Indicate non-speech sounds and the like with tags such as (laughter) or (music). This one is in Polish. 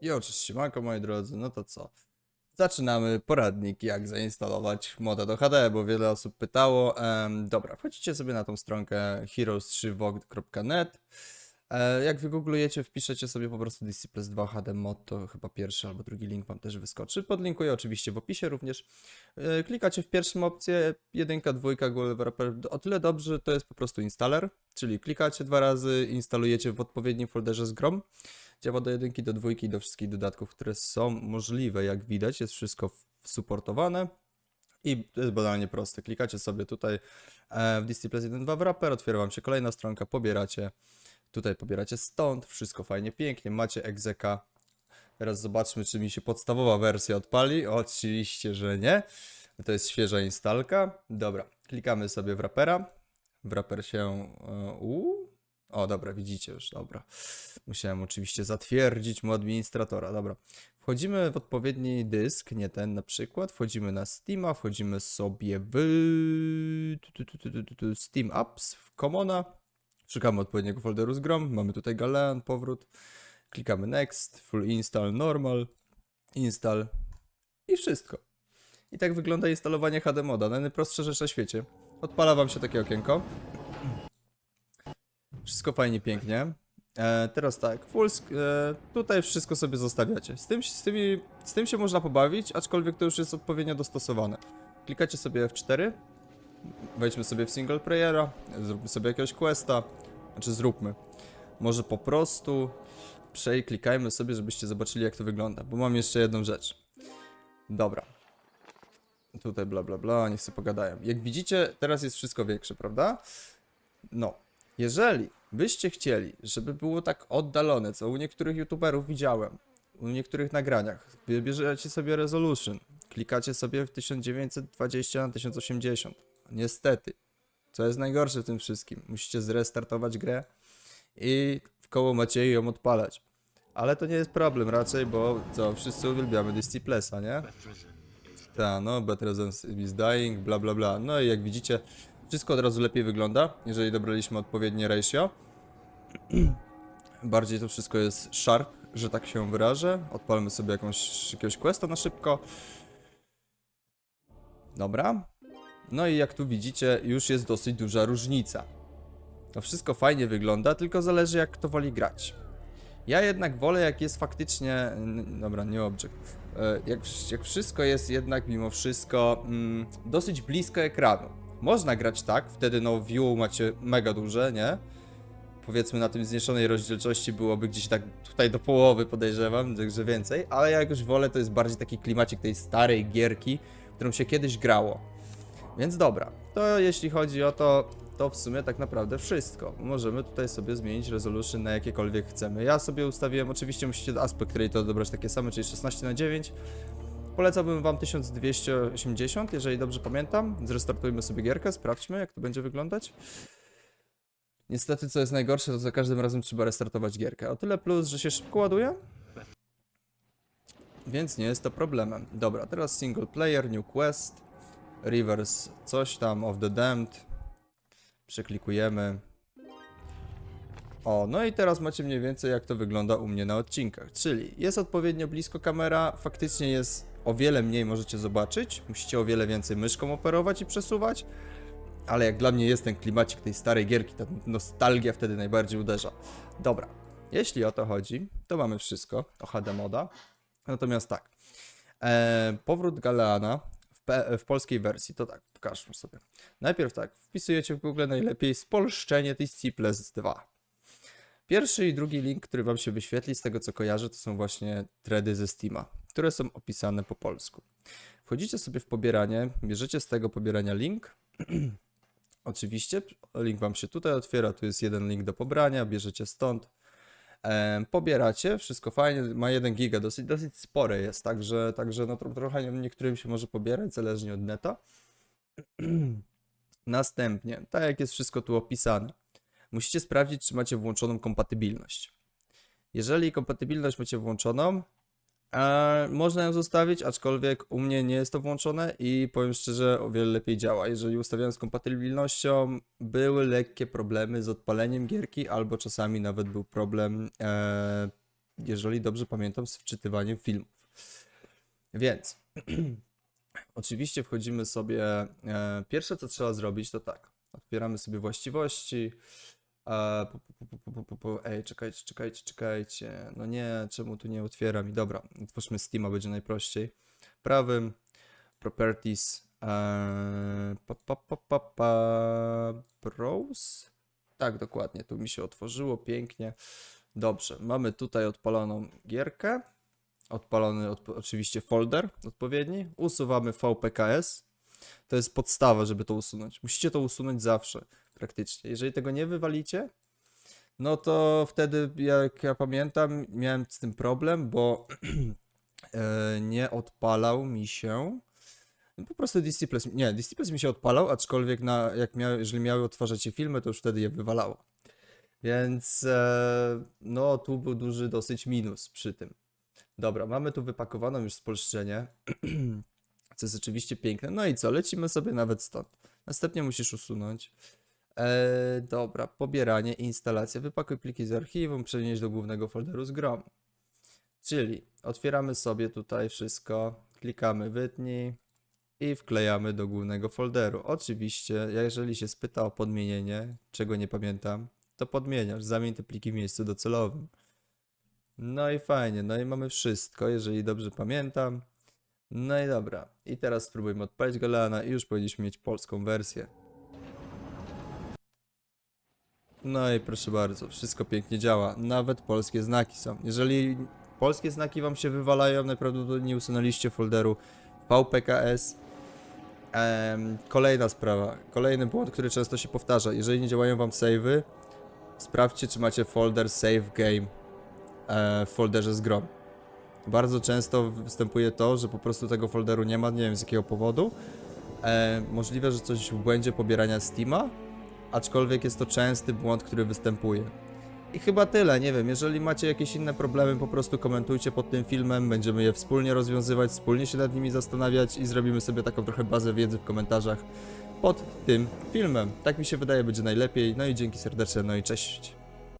I oczywiście siemanko moi drodzy, no to co? Zaczynamy poradnik jak zainstalować moda do HD, bo wiele osób pytało. Em, dobra, wchodzicie sobie na tą stronkę heroes3vog.net. E, jak wygooglujecie, wpiszecie sobie po prostu Plus 2 HD mod, to chyba pierwszy albo drugi link wam też wyskoczy. Podlinkuję oczywiście w opisie również. E, klikacie w pierwszą opcję, jedynka, dwójka, Google Developer. O tyle dobrze, to jest po prostu installer, czyli klikacie dwa razy, instalujecie w odpowiednim folderze z grom. Działa do jedynki, do dwójki, do wszystkich dodatków, które są możliwe, jak widać, jest wszystko supportowane. I to jest banalnie proste. Klikacie sobie tutaj e, w Plus 1.2 wrapper, otwiera wam się kolejna stronka, pobieracie. Tutaj pobieracie stąd, wszystko fajnie, pięknie, macie egzeka. Teraz zobaczmy, czy mi się podstawowa wersja odpali. Oczywiście, że nie. To jest świeża instalka. Dobra, klikamy sobie w wrapera. Wrapper się... e, U. O, dobra, widzicie już, dobra. Musiałem oczywiście zatwierdzić mu administratora, dobra. Wchodzimy w odpowiedni dysk, nie ten na przykład. Wchodzimy na Steama, wchodzimy sobie w Steam Apps, w Commona. Szukamy odpowiedniego folderu z grom. Mamy tutaj Galean, powrót. Klikamy Next, Full Install, Normal, Install i wszystko. I tak wygląda instalowanie HD moda. Najprostsza rzecz na świecie. Odpala wam się takie okienko. Wszystko fajnie, pięknie. E, teraz tak, full, e, tutaj wszystko sobie zostawiacie. Z tym, z, tymi, z tym się można pobawić, aczkolwiek to już jest odpowiednio dostosowane. Klikacie sobie F4, wejdźmy sobie w single playera, zróbmy sobie jakiegoś questa, znaczy zróbmy. Może po prostu przeklikajmy sobie, żebyście zobaczyli jak to wygląda, bo mam jeszcze jedną rzecz. Dobra. Tutaj bla bla bla, niech sobie pogadają. Jak widzicie, teraz jest wszystko większe, prawda? No, jeżeli byście chcieli, żeby było tak oddalone, co u niektórych youtuberów widziałem, u niektórych nagraniach, wybierzecie sobie resolution, klikacie sobie w 1920 na 1080. Niestety, co jest najgorsze w tym wszystkim, musicie zrestartować grę i w koło macie ją odpalać. Ale to nie jest problem raczej, bo co, wszyscy uwielbiamy DC Plusa, nie? Ta, no, Better is dying, bla bla bla. No i jak widzicie, wszystko od razu lepiej wygląda, jeżeli dobraliśmy odpowiednie ratio. (clears throat) Bardziej to wszystko jest sharp, że tak się wyrażę. Odpalmy sobie jakąś, jakiegoś questa na szybko. Dobra. No i jak tu widzicie, już jest dosyć duża różnica. To wszystko fajnie wygląda, tylko zależy jak kto woli grać. Ja jednak wolę jak jest faktycznie... Dobra, nie object. E, Jak, jak wszystko jest jednak mimo wszystko mm, dosyć blisko ekranu. Można grać tak, wtedy no view macie mega duże, nie? Powiedzmy na tym zmniejszonej rozdzielczości byłoby gdzieś tak tutaj do połowy podejrzewam, także więcej, ale ja jakoś wolę, to jest bardziej taki klimacik tej starej gierki, którą się kiedyś grało. Więc dobra, to jeśli chodzi o to, to w sumie tak naprawdę wszystko. Możemy tutaj sobie zmienić resolution na jakiekolwiek chcemy. Ja sobie ustawiłem, oczywiście musicie aspect ratio dobrać takie same, czyli 16 na 9 Polecałbym wam 1280, jeżeli dobrze pamiętam. Zrestartujmy sobie gierkę, sprawdźmy jak to będzie wyglądać. Niestety, co jest najgorsze, to za każdym razem trzeba restartować gierkę. O tyle plus, że się szybko ładuje. Więc nie jest to problemem. Dobra, teraz single player, new quest, reverse, coś tam, of the damned. Przeklikujemy. O, no i teraz macie mniej więcej jak to wygląda u mnie na odcinkach. Czyli jest odpowiednio blisko kamera, faktycznie jest o wiele mniej możecie zobaczyć, musicie o wiele więcej myszką operować i przesuwać, ale jak dla mnie jest ten klimacik tej starej gierki, ta nostalgia wtedy najbardziej uderza. Dobra, jeśli o to chodzi, to mamy wszystko, to HD moda. Natomiast tak, e, powrót Galeana w, w polskiej wersji, to tak, pokażmy sobie. Najpierw tak, wpisujecie w Google najlepiej spolszczenie DC Plus 2. Pierwszy i drugi link, który Wam się wyświetli, z tego co kojarzę, to są właśnie thready ze Steama, które są opisane po polsku. Wchodzicie sobie w pobieranie, bierzecie z tego pobierania link. (clears throat) Oczywiście, link Wam się tutaj otwiera, tu jest jeden link do pobrania, bierzecie stąd. Pobieracie, wszystko fajnie, ma 1 giga, dosyć, dosyć spore jest, także, także no, tro, trochę nie- niektórym się może pobierać, zależnie od neta. (clears throat) Następnie, tak jak jest wszystko tu opisane, musicie sprawdzić, czy macie włączoną kompatybilność. Jeżeli kompatybilność macie włączoną, można ją zostawić, aczkolwiek u mnie nie jest to włączone i powiem szczerze, o wiele lepiej działa. Jeżeli ustawiałem z kompatybilnością, były lekkie problemy z odpaleniem gierki, albo czasami nawet był problem e, jeżeli dobrze pamiętam, z wczytywaniem filmów. Więc (clears throat) oczywiście wchodzimy sobie. E, pierwsze, co trzeba zrobić, to tak. Otwieramy sobie właściwości. Ej, czekajcie, czekajcie, czekajcie. No nie, czemu tu nie otwiera mi? Dobra, otwórzmy Steama, będzie najprościej. Prawym, Properties, e, pa, pa, pa, pa, pa, Browse? Tak, dokładnie, tu mi się otworzyło pięknie. Dobrze, mamy tutaj odpaloną gierkę. Odpalony odp- oczywiście folder odpowiedni. Usuwamy VPKS. To jest podstawa, żeby to usunąć. Musicie to usunąć zawsze, praktycznie. Jeżeli tego nie wywalicie, no to wtedy, jak ja pamiętam, miałem z tym problem, bo (clears throat) e, nie odpalał mi się. no Po prostu Disciples, nie, Disciples mi się odpalał, aczkolwiek na, jak miał, jeżeli miały odtwarzać się filmy, to już wtedy je wywalało. Więc e, no tu był duży dosyć minus przy tym. Dobra, mamy tu wypakowaną już spolszczenie, (clears throat) co jest oczywiście piękne. No i co, lecimy sobie nawet stąd. Następnie musisz usunąć. E, dobra, pobieranie, instalacja. Wypakuj pliki z archiwum, przenieść do głównego folderu z grom. Czyli otwieramy sobie tutaj wszystko, klikamy wytnij i wklejamy do głównego folderu. Oczywiście, jeżeli się spyta o podmienienie, czego nie pamiętam, to podmieniasz, zamień te pliki w miejscu docelowym. No i fajnie, no i mamy wszystko, jeżeli dobrze pamiętam. No i dobra, i teraz spróbujmy odpalić Galana i już powinniśmy mieć polską wersję. No i proszę bardzo, wszystko pięknie działa. Nawet polskie znaki są. Jeżeli polskie znaki wam się wywalają, najprawdopodobniej nie usunęliście folderu VPKS. Em, kolejna sprawa, kolejny błąd, który często się powtarza. Jeżeli nie działają wam savey, sprawdźcie czy macie folder save game e, w folderze z grom. Bardzo często występuje to, że po prostu tego folderu nie ma, nie wiem z jakiego powodu. E, możliwe, że coś w błędzie pobierania Steama, aczkolwiek jest to częsty błąd, który występuje. I chyba tyle, nie wiem, jeżeli macie jakieś inne problemy, po prostu komentujcie pod tym filmem, będziemy je wspólnie rozwiązywać, wspólnie się nad nimi zastanawiać i zrobimy sobie taką trochę bazę wiedzy w komentarzach pod tym filmem. Tak mi się wydaje, będzie najlepiej. No i dzięki serdeczne, no i cześć.